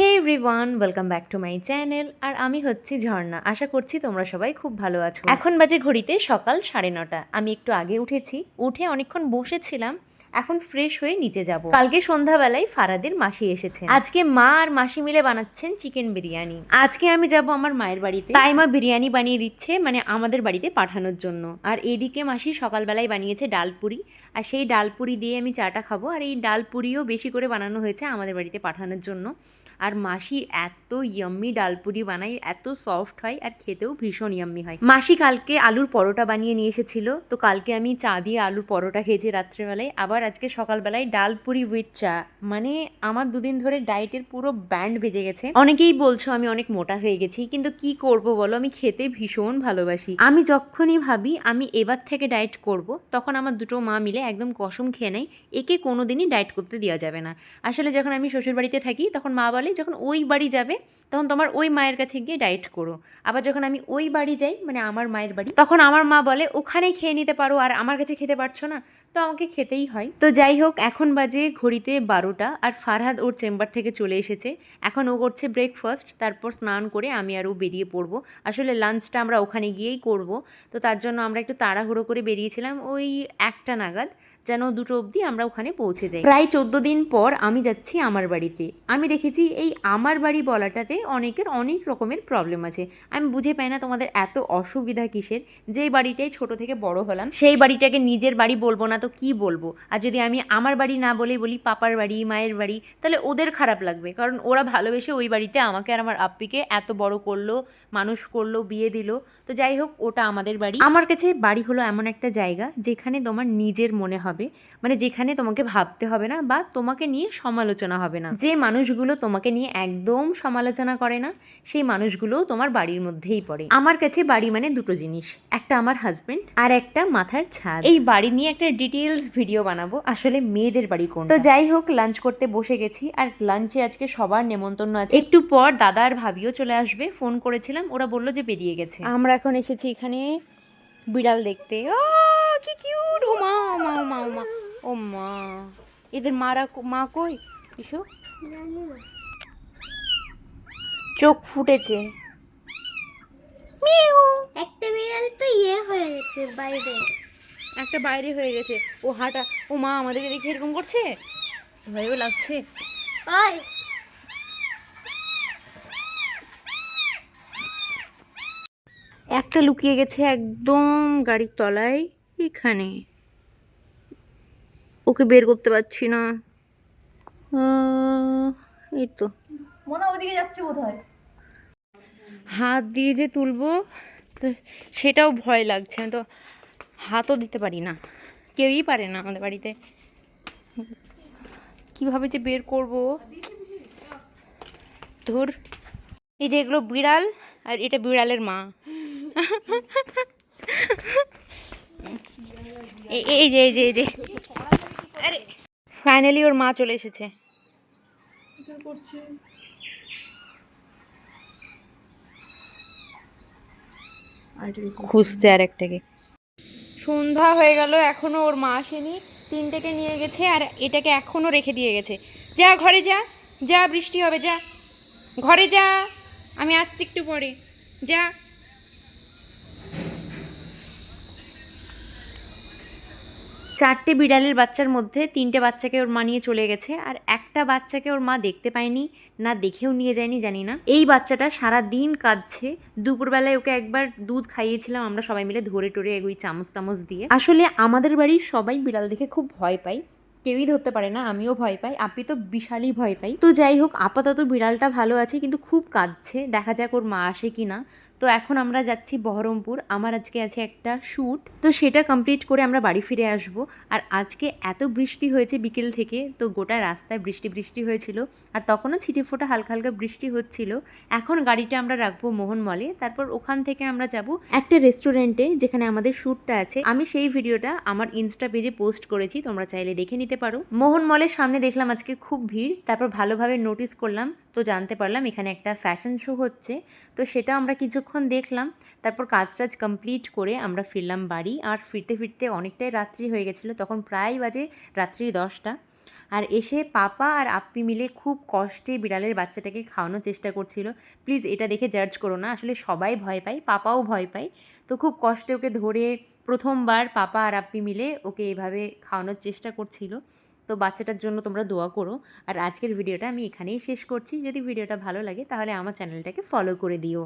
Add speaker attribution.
Speaker 1: Hey everyone welcome back to my channel আর আমি হচ্ছি ঝর্ণা। আশা করছি তোমরা সবাই খুব ভালো আছো। এখন বাজে ঘড়িতে সকাল সাড়ে নটা। আমি একটু আগে উঠেছি। উঠে অনেকক্ষণ বসেছিলাম। এখন ফ্রেশ হয়ে নিচে যাব। কালকে সন্ধ্যাবেলায় ফারাদের মাসি এসেছে আজকে মা আর মাসি মিলে বানাচ্ছেন চিকেন বিরিয়ানি। আজকে আমি যাব আমার মায়ের বাড়িতে। তাই মা বিরিয়ানি বানিয়ে দিচ্ছে মানে আমাদের বাড়িতে পাঠানোর জন্য। আর এদিকে মাসি সকালবেলায় বানিয়েছে ডাল ডালপুরি আর সেই ডাল ডালপুরি দিয়ে আমি চাটা খাব। আর এই ডাল ডালপুরিও বেশি করে বানানো হয়েছে আমাদের বাড়িতে পাঠানোর জন্য। আর মাসি এত ইয়াম্মি ডালপুরি বানায়, এত সফট হয় আর খেতেও ভীষণ ইয়াম্মি হয়। মাসি কালকে আলুর পরোটা বানিয়ে নিয়ে এসেছিল। তো কালকে আমি চা দিয়ে আলুর পরোটা খেয়েছি রাত্রেবেলায়। আবার আজকে সকালবেলায় ডালপুরি উইথ চা। মানে আমার দুদিন ধরে ডায়েটের পুরো ব্যান্ড বেজে গেছে। অনেকেই বলছো আমি অনেক মোটা হয়ে গেছি, কিন্তু কি করব বলো? আমি খেতে ভীষণ ভালোবাসি। আমি যখনই ভাবি আমি এবার থেকে ডায়েট করব, তখন আমার দুটো মা মিলে একদম কসম খেয়ে নেয়, একে কোনো দিনই ডায়েট করতে দেওয়া যাবে না। আসলে যখন আমি শ্বশুর বাড়িতে থাকি, তখন মা বলে, যখন ওই বাড়ি যাবে, তখন তোমার ওই মায়ের কাছে গিয়ে ডায়েট করো। আবার যখন আমি ওই বাড়ি যাই মানে আমার মায়ের বাড়ি, তখন আমার মা বলে ওখানেই খেয়ে নিতে পারো, আর আমার কাছে খেতে পারছ না। তো আমাকে খেতেই হয়। তো যাই হোক, এখন বাজে ঘড়িতে বারোটা আর ফারহাদ ওর চেম্বার থেকে চলে এসেছে। এখন ও করছে ব্রেকফাস্ট তারপর স্নান করে আমি আর ও বেরিয়ে পড়ব। আসলে লাঞ্চটা আমরা ওখানে গিয়েই করব। তো তার জন্য আমরা একটু তাড়াহুড়ো করে বেরিয়েছিলাম ওই একটা নাগাদ। যেন দুটো অবধি আমরা ওখানে পৌঁছে যাই। প্রায় চোদ্দ দিন পর আমি যাচ্ছি আমার বাড়িতে। আমি দেখেছি এই আমার বাড়ি বলাটাতে অনেকের অনেক রকমের প্রবলেম আছে। আমি বুঝে পাই না তোমাদের এত অসুবিধা কিসের? যে বাড়িটাই ছোট থেকে বড় হলাম, সেই বাড়িটাকে নিজের বাড়ি বলব না তো কি বলব? আর যদি আমি আমার বাড়ি না বলে বলি পাপার বাড়ি, মায়ের বাড়ি, তাহলে ওদের খারাপ লাগবে। কারণ ওরা ভালোবেসে ওই বাড়িতে আমাকে আর আমার আপ্পিকে এত বড় করল, মানুষ করল, বিয়ে দিল। তো যাই হোক, ওটা আমাদের বাড়ি। আমার কাছে বাড়ি হলো এমন একটা জায়গা যেখানে তোমার নিজের মনে হবে। মানে যেখানে তোমাকে ভাবতে হবে না বা তোমাকে নিয়ে সমালোচনা হবে না। যে মানুষগুলো তোমাকে নিয়ে একদম সমালোচনা করে না, সেই মানুষগুলোও তোমার বাড়ির মধ্যেই পড়ে। আমার কাছে বাড়ি মানে দুটো জিনিস, একটা আমার হাজবেন্ড আর একটা মাথার ছাদ। এই বাড়ি নিয়ে একটা ডিটেলস ভিডিও বানাবো, আসলে মেয়েদের বাড়ি কোন তো যাই হোক লাঞ্চ করতে বসে গেছি আর লাঞ্চে আজকে সবার নেমন্তন্ন আছে। একটু পর দাদা আর ভাবিও চলে আসবে ফোন করেছিলাম, ওরা বলল যে বেরিয়ে গেছে। আমরা এখন এসেছি এখানে বিড়াল দেখতে। ও কি কিউট ও মা ও মা ও মা। ও মা ও মা এদের মারা মা কই? এসো চোখ ফুটেছে।
Speaker 2: একটা বিড়াল তো ইয়ে হয়ে গেছে বাইরে।
Speaker 1: একটা বাইরে হয়ে গেছে। ও হাঁটা ও মা আমাদেরকে দেখে এরকম করছে? ভয়ও লাগছে।
Speaker 2: ওই।
Speaker 1: একটা লুকিয়ে গেছে একদম গাড়ির তলায় এখানে। ওকে বের করতে পারছি না। এই তো।
Speaker 2: মনে ওদিকে যাচ্ছে বোধ হয়
Speaker 1: হাত দিয়ে যে তুলবো তো সেটাও ভয় লাগছে তো হাতও দিতে পারি না। কেউই পারে না আমাদের বাড়িতে। কীভাবে যে বের করব? ধর। এই যে এগুলো বিড়াল আর এটা বিড়ালের মা। এই এই যে এই যে এই যে। আরে। ফাইনালি ওর মা চলে এসেছে। খুঁজছে আর একটাকে সন্ধ্যা হয়ে গেল এখনও ওর মা আসেনি। তিনটেকে নিয়ে গেছে আর এটাকে এখনও রেখে দিয়ে গেছে। যা ঘরে যা। যা বৃষ্টি হবে যা। ঘরে যা। আমি আসছি একটু পরে। যা। চারটে বিড়ালের বাচ্চার মধ্যে তিনটে বাচ্চাকে ওর মা নিয়ে চলে গেছে, আর একটা বাচ্চাকে ওর মা দেখতে পায়নি, না দেখেও নিয়ে যায়নি, জানি না। এই বাচ্চাটা সারা দিন কাঁদছে, দুপুরবেলায় ওকে একবার দুধ খাইয়েছিলাম, আমরা সবাই মিলে ধরে টরে এগুই চামচ টামচ দিয়ে। আসলে আমাদের বাড়ির সবাই বিড়াল দেখে খুব ভয় পায়, কেউই ধরতে পারে না, আমিও ভয় পাই, আপনি তো বিশালই ভয় পাই। তো যাই হোক, আপাতত বিড়ালটা ভালো আছে, কিন্তু খুব কাঁদছে, দেখা যাক ওর মা আসে কি না তো এখন আমরা যাচ্ছি বহরমপুর। আমার আজকে আছে একটা শ্যুট। তো সেটা কমপ্লিট করে আমরা বাড়ি ফিরে আসব। আর আজকে এত বৃষ্টি হয়েছে বিকেল থেকে, তো গোটা রাস্তায় বৃষ্টি বৃষ্টি হয়েছিল। আর তখনও ছিটে ফোটা হালকা হালকা বৃষ্টি হচ্ছিল। এখন গাড়িটা আমরা রাখব মোহন মলে তারপর ওখান থেকে আমরা যাব একটা রেস্টুরেন্টে যেখানে আমাদের শ্যুটটা আছে। আমি সেই ভিডিওটা আমার ইনস্টা পেজে পোস্ট করেছি, তোমরা চাইলে দেখে নিতে পারো। মোহন মলের সামনে দেখলাম আজকে খুব ভিড়। তারপর ভালোভাবে নোটিস করলাম তো জানতে পারলাম, এখানে একটা ফ্যাশন শো হচ্ছে। তো সেটা আমরা কিছুক্ষণ দেখলাম, তারপর কাজ টাজ কমপ্লিট করে আমরা ফিরলাম বাড়ি। আর ফিরতে ফিরতে অনেকটাই রাত্রি হয়ে গেছিল, তখন প্রায় বাজে রাত্রি দশটা। আর এসে পাপা আর আপ্পি মিলে খুব কষ্টে বিড়ালের বাচ্চাটাকে খাওয়ানোর চেষ্টা করছিল। প্লিজ এটা দেখে জাজ করো না, আসলে সবাই ভয় পায়, পাপাও ভয় পায়। তো খুব কষ্টে ওকে ধরে প্রথমবার পাপা আর আপ্পি মিলে ওকে এভাবে খাওয়ানোর চেষ্টা করছিল। তো বাচ্চাটার জন্য তোমরা দোয়া করো। আর আজকের ভিডিওটা আমি এখানেই শেষ করছি। যদি ভিডিওটা ভালো লাগে তাহলে আমার চ্যানেলটাকে ফলো করে দিও।